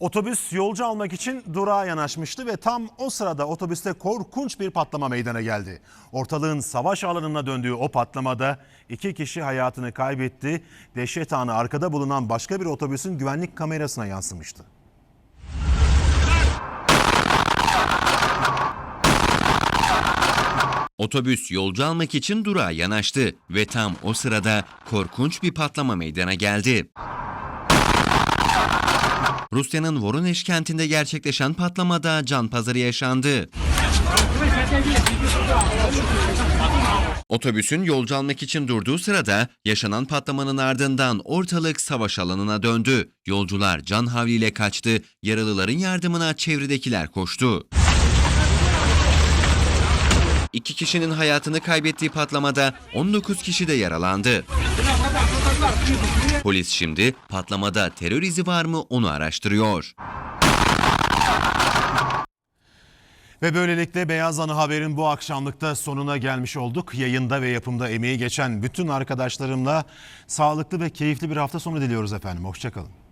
Otobüs yolcu almak için durağa yanaşmıştı ve tam o sırada otobüste korkunç bir patlama meydana geldi. Ortalığın savaş alanına döndüğü o patlamada iki kişi hayatını kaybetti. Dehşet anı arkada bulunan başka bir otobüsün güvenlik kamerasına yansımıştı. Otobüs yolcu almak için durağa yanaştı ve tam o sırada korkunç bir patlama meydana geldi. Rusya'nın Voronezh kentinde gerçekleşen patlamada can pazarı yaşandı. Otobüsün yolcu almak için durduğu sırada yaşanan patlamanın ardından ortalık savaş alanına döndü. Yolcular can havliyle kaçtı, yaralıların yardımına çevredekiler koştu. İki kişinin hayatını kaybettiği patlamada 19 kişi de yaralandı. Polis şimdi patlamada terör izi var mı onu araştırıyor. Ve böylelikle Beyaz Ana Haber'in bu akşamlıkta sonuna gelmiş olduk. Yayında ve yapımda emeği geçen bütün arkadaşlarımla sağlıklı ve keyifli bir hafta sonu diliyoruz efendim. Hoşçakalın.